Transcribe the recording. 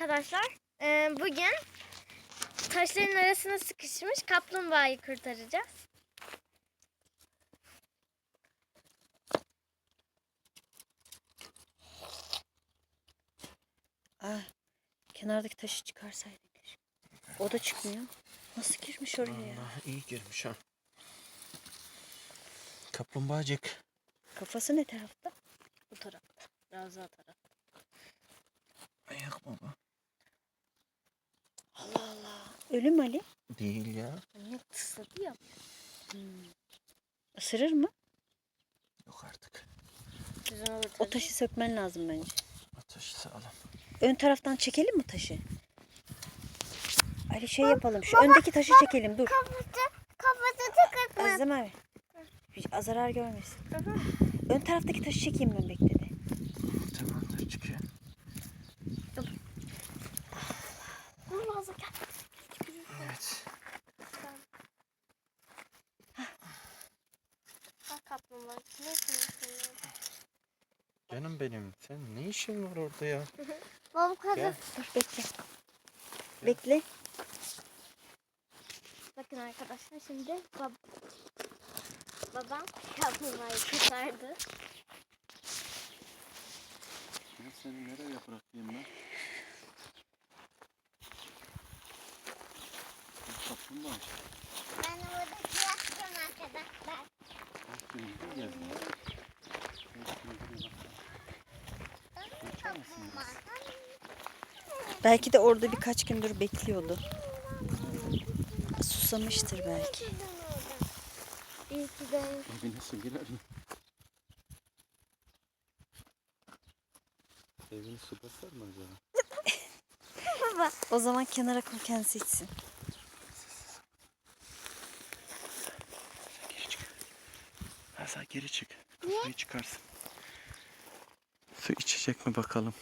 arkadaşlar. Ee, bugün taşların arasına sıkışmış kaplumbağayı kurtaracağız. Ah, kenardaki taşı çıkarsaydık. O da çıkmıyor. Nasıl girmiş oraya ya? Allah iyi girmiş ha. Kaplumbağacık. Kafası ne tarafta? Bu tarafta. Biraz daha tarafta. Ayak baba. Allah Allah. Ölü mü Ali? Değil ya. Ne tısladı ya. Isırır mı? Yok artık. O taşı sökmen lazım bence. Ateşi sağlam. Ön taraftan çekelim mi taşı? Ali şey yapalım. Şu öndeki taşı çekelim. Dur. Kafası, kafası tıkırtma. Azizem abi. Hiç zarar görmesin. Ön taraftaki taşı çekeyim ben bekledi. Tamamdır çıkıyor. Ne? Canım benim. Sen ne işin var orada ya? Baba kadın. Dur bekle. Bekle. Bakın arkadaşlar şimdi bab babam kaplumbağayı kurtardı. Ben seni nereye bırakayım ben? Kaplumbağa. Ben orada bıraktım arkadaşlar. Belki de orada birkaç gündür bekliyordu. Susamıştır belki. İyi ki de. Abi nasıl girer mi? Evini su basar mı acaba? Baba. O zaman kenara koy kendisi içsin. Geri çık. Hazal geri çık. Kafayı çıkarsın. Su içecek mi bakalım?